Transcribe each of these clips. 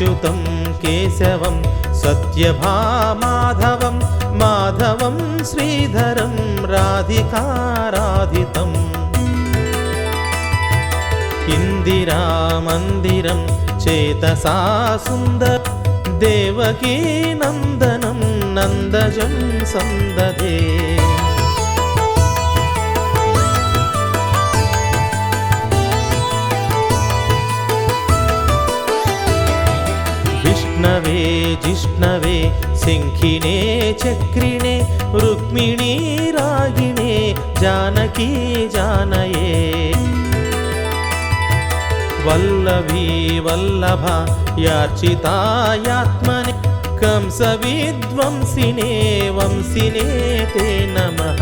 अच्युतं केशवं सत्यभामाधवं माधवं श्रीधरं राधिकाराधितम् इन्दिरामन्दिरं चेतसा सुन्दर देवकी नन्दनं नन्दजं सन्दधे जिष्णवे सिंहिने चक्रिणे रुक्मिणी रागिणे जानकी जानये वल्लभी वल्लभा यार्चितायात्मने कंसविद्वंसिने वंसिने ते नमः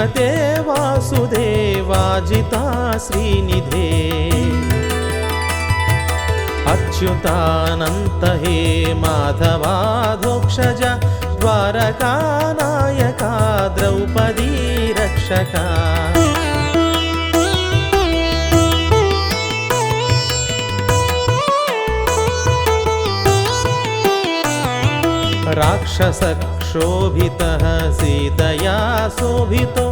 श्रीपते वासुदेवाजिता श्रीनिधे। अच्युतानन्त हे माधवाधोक्षज द्वारकानायका द्रौपदी रक्षका राक्षसक्षोभितः सीतया शोभितो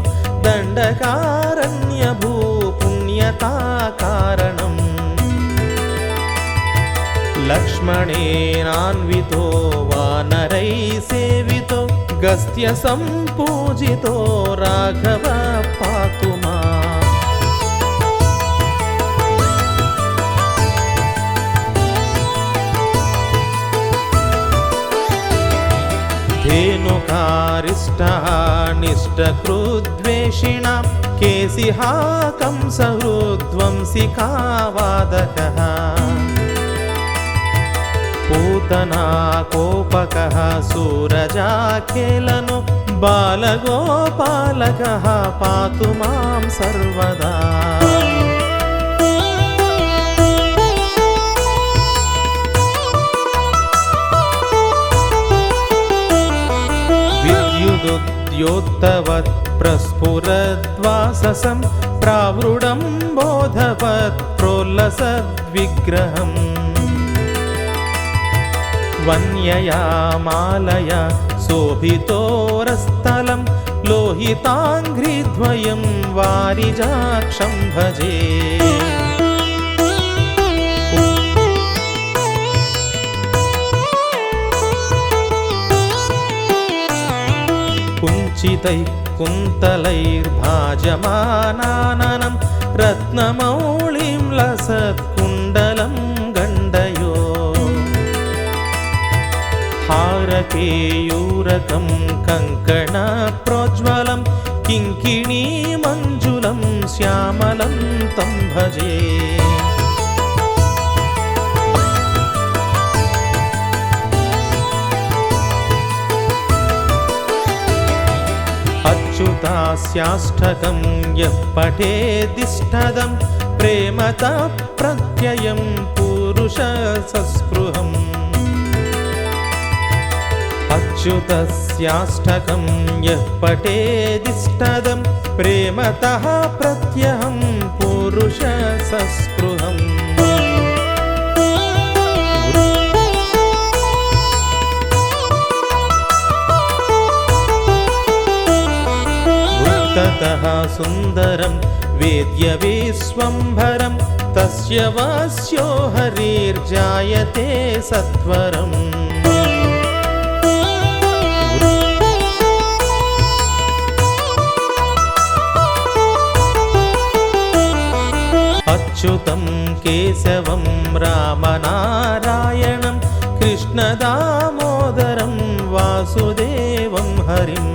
दण्डकारण्यभूपुण्यताकारणम् लक्ष्मणेनान्वितो वानरैः सेवितो गस्त्य सम्पूजितो राघव पातु मा धेनुकारिष्टः निष्टकृद्वेषिणां केसिहा कंसहृद्वंसिकावादकः पूतना कोपकः सूरजाखेलनु बालगोपालकः पातु मां सर्वदा विद्युदुद्योत्तवत् प्रस्फुरद्वाससं प्रावृडं बोधवत् प्रोल्लसद्विग्रहम्। वन्यया मालया शोभितोरस्थलं लोहिताङ्घ्रिद्वयं वारिजाक्षं भजे कुञ्चितैः कुन्तलैर्भाजमानाननं रत्नमौळिं लसत्कुण्डलं गण्डयो। हारकेयूरकं कङ्कणप्रोज्वलं किङ्किणीमञ्जुलं श्यामलं तं भजे अच्युतास्याष्टकं यः पठेदिष्टदं प्रेमतः प्रत्ययं पुरुषसस्पृहम्। अच्युतस्याष्टकं यः पठेदिष्टदं प्रेमतः प्रत्यहं पुरुषसस्पृहम्। वृत्ततः सुन्दरं वेद्यविश्वम्भरं तस्य वस्यो हरिर्जायते सत्वरम्। अच्युतं केशवं रामनारायणं कृष्णदामोदरं वासुदेवं हरिम्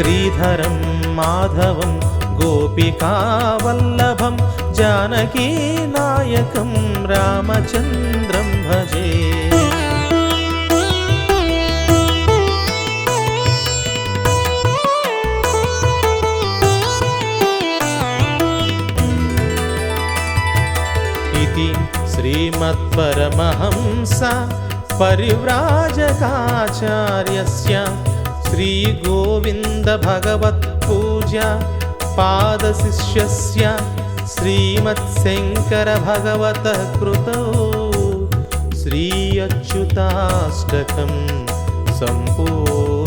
श्रीधरं माधवं गोपिकावल्लभं जानकीनायकं रामचन्द्रं भजे। इति श्रीमत्परमहंसा परिव्राजकाचार्यस्य श्रीगोविन्दभगवत्पूजा पादशिष्यस्य श्रीमत्शङ्करभगवतः कृतौ श्री अच्युताष्टकं सम्पूर्णम्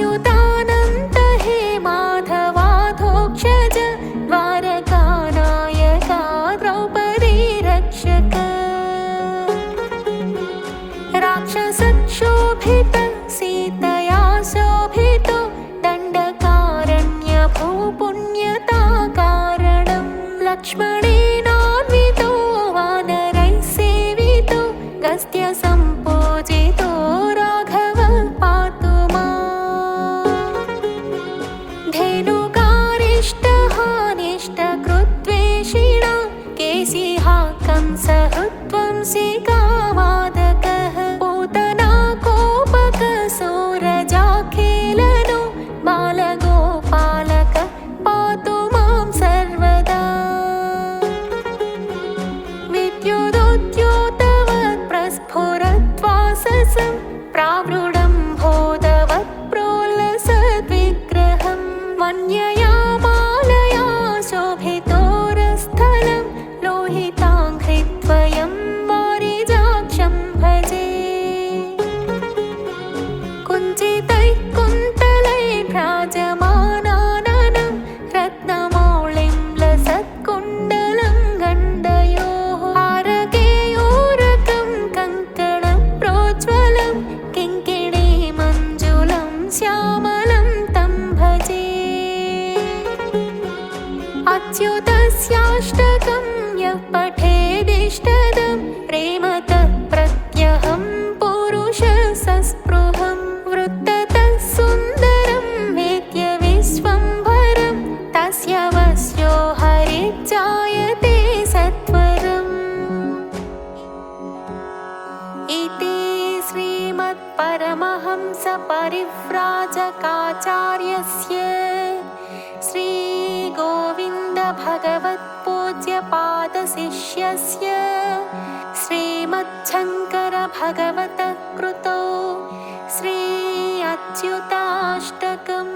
अच्युतानन्त हे माधवाधोक्षज द्वारकानायका द्रौपदी रक्षक राक्षसक्षोभित सीतया शोभितो दण्डकारण्यभूपुण्यताकारणं लक्ष्मणेनान्वितो पूतना कोपकसौरजाखेलनो बालगोपालक पातु मां सर्वदा। विद्युदुद्योतवत् प्रस्फुरद्वाससं प्रावृढं अच्युतस्याष्टकं यः पठेदिष्टदं प्रेमतः प्रत्यहं श्रीमच्छङ्करभगवतः कृतौ श्री अच्युताष्टकम्